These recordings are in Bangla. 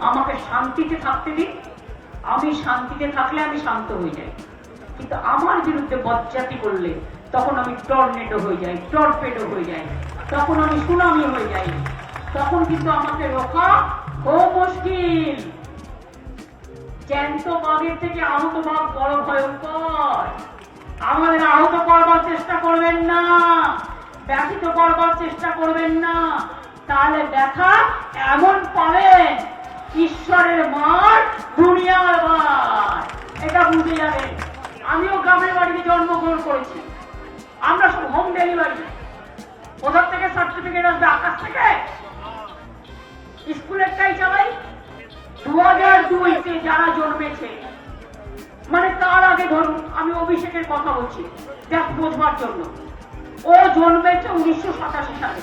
আমাকে শান্তিতে থাকতে দিন। আমি শান্তিতে থাকলে আমি শান্ত হয়ে যাই। কিন্তু আমার বিরুদ্ধে বজ্জাতি করলে তখন আমি টর্নেডো হয়ে যাই, টর্পেডো হয়ে যাই। তখন আমি সুনামি হয়ে যাই। তখন কিন্তু আমাকে রোখা খুব মুশকিল। জ্যান্ত বাঘের থেকে আহত বাঘ বড় ভয়ঙ্কর। আমাদের আহত করবার চেষ্টা করবেন না। ব্যথিত করবার চেষ্টা করবেন না। তাহলে ব্যথা এমন পাবেন ঈশ্বরের মাঠ দুনিয়ার মার এটা বুঝে যাবেন আমিও গ্রামের বাড়িতে জন্মগ্রহণ করেছি। আমরা সব হোম ডেলিভারি কোথার থেকে সার্টিফিকেট আসবে? আকাশ থেকে? স্কুলেরটাই চালাই দু হাজার দুইতে যারা জন্মেছে মানে তার আগে ধরুন, আমি অভিষেকের কথা বলছি, দেখ বোঝবার জন্য। ও জন্মেছে উনিশশো সাতাশি সালে।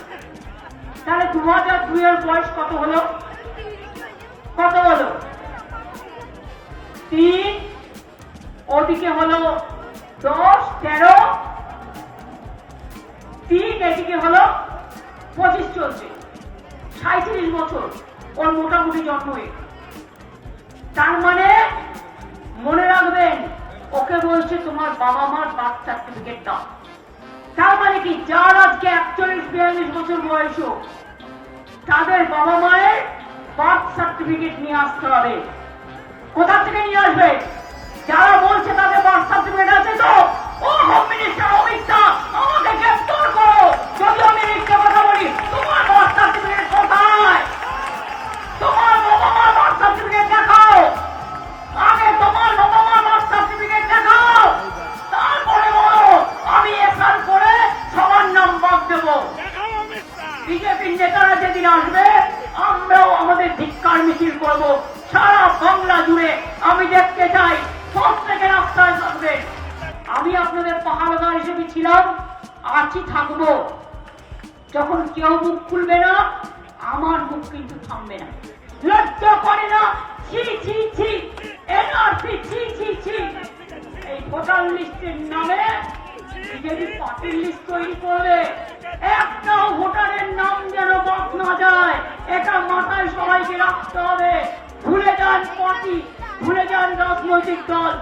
তাহলে দু হাজার দুই এর বয়স কত হলো? কত হলো তিন, ওদিকে হলো দশ, তেরো। তিন, এদিকে হলো পঁচিশ চলছে। সাঁত্রিশ বছর ওর মোটামুটি জন্ম হয়ে তার মানে মনে রাখবেন, ওকে বলছে তোমার বাবা মার বার্থ সার্টিফিকেট দাও। তার মানে কি? যার আজকে একচল্লিশ, বিয়াল্লিশ বছর বয়স তাদের বাবা মায়ের বার্থ সার্টিফিকেট নিয়ে আসতে হবে। কোথা থেকে নিয়ে আসবে? যারা বলছে তাদের বার্থ সার্টিফিকেট আছে তো ও হোম মিনিস্টার অমিত শাহ আমাকে গ্রেফতার করো। যদি আমি মিথ্যে কথা বলি তোমার বার্থ সার্টিফিকেট কোথায়? তোমার বাবা মার বার্থ সার্টিফিকেট দেখাও। আগে তোমার বাবা মার বার্থ সার্টিফিকেট দেখাও। তারপরে বলো আমি এসার করে সবার নাম বাদ দেবো। বিজেপির নেতারা যেদিন আসবে আমরাও ধিক্কার মিছিল করব। সারা বাংলা জুড়ে আমি দেখতে চাই প্রত্যেকে রাস্তায় থাকবে। আমি আপনাদের পাহাড়দার হিসেবে ছিলাম আছি থাকব। যখন কেউ মুখ খুলবে না, আমার মুখ কিন্তু থামবে না। লজ্জা করে না? ছি ছি ছি। এনআরসি ছি ছি ছি। এই ভোটার লিস্টের নামে বিজেপি পার্টির লিস্ট তৈরি করবে। একটাও ভোটারের নাম যেন বাদ না যায়। এটা মাথায় সবাইকে রাখতে হবে। ভুলে যান পার্টি ভুলে যান রাজনৈতিক দল।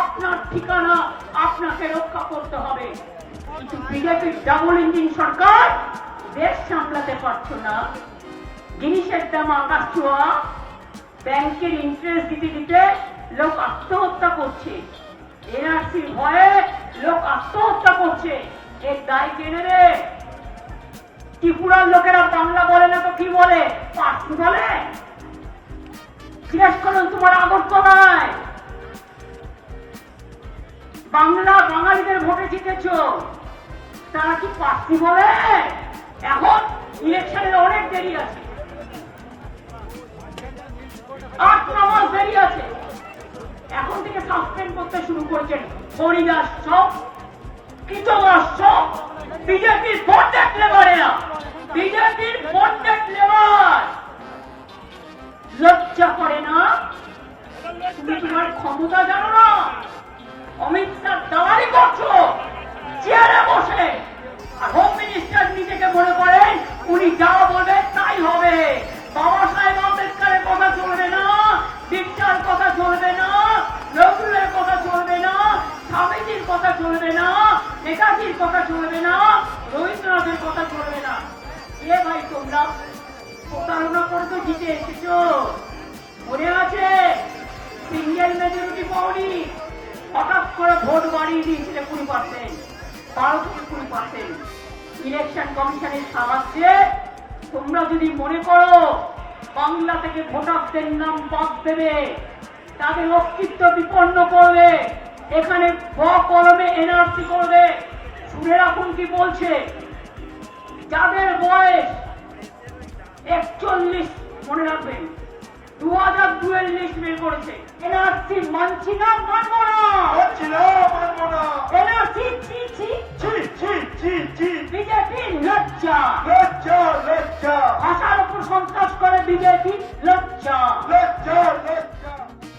আপনার ঠিকানা আপনাকে রক্ষা করতে হবে। কিন্তু বিজেপির ডাবল ইঞ্জিন সরকার দেশ সামলাতে পারছ না। জিনিসের দাম আকাশ ছোঁয়া ব্যাংকের ইন্টারেস্ট দিতে দিতে লোক আত্মহত্যা করছে। এনআরসির ভয়ে লোক আত্মহত্যা করছে। এর দায় কেনে রে ত্রিপুরার লোকেরা বাংলা বলে না তো কি বলে? পার্সি বলে? জিজ্ঞেস করুন তোমার আগরতলায় বাংলা বাঙালিদের ভোটে জিতেছ। তারা কি পার্সি বলে? এখন ইলেকশনের অনেক দেরি আছে। আট, ন মাস দেরি আছে। এখন থেকে সাসপেন্ড করতে শুরু করছেন। হরিদাস সব কৃতদাস সব বিজেপির ভোট দেখলে পারে না বিজেপির চলবে না, রবীন্দ্রনাথের কথা চলবে না। এ ভাই তোমরা প্রতারণা করে তো জিতে এসেছ। মনে আছে? সিঙ্গেল মেজরিটি পাওনি। হঠাৎ করে ভোট বাড়িয়ে দিয়েছিলে কুড়ি পার্সেন্ট বারো থেকে কুড়ি পার্সেন্ট ইলেকশন কমিশনের সাহায্যে তোমরা যদি মনে করো, বাংলা থেকে ভোটারদের নাম বাদ দেবে, তাদের অস্তিত্ব বিপন্ন করবে, এখানে ব কলমে এনআরসি করবে শুনে রাখুন কি বলছে? যাদের বয়স একচল্লিশ মনে রাখবেন দু হাজার দুয়াল্লিশ বের করেছে। এনআরসি মানছি না মানবো না। মানছি না মানবো না। এনআরসি ছি ছি। ছি ছি ছি ছি। বিজেপি লজ্জা। লজ্জা লজ্জা। ভাষার উপর সন্ত্রাস করে বিজেপি।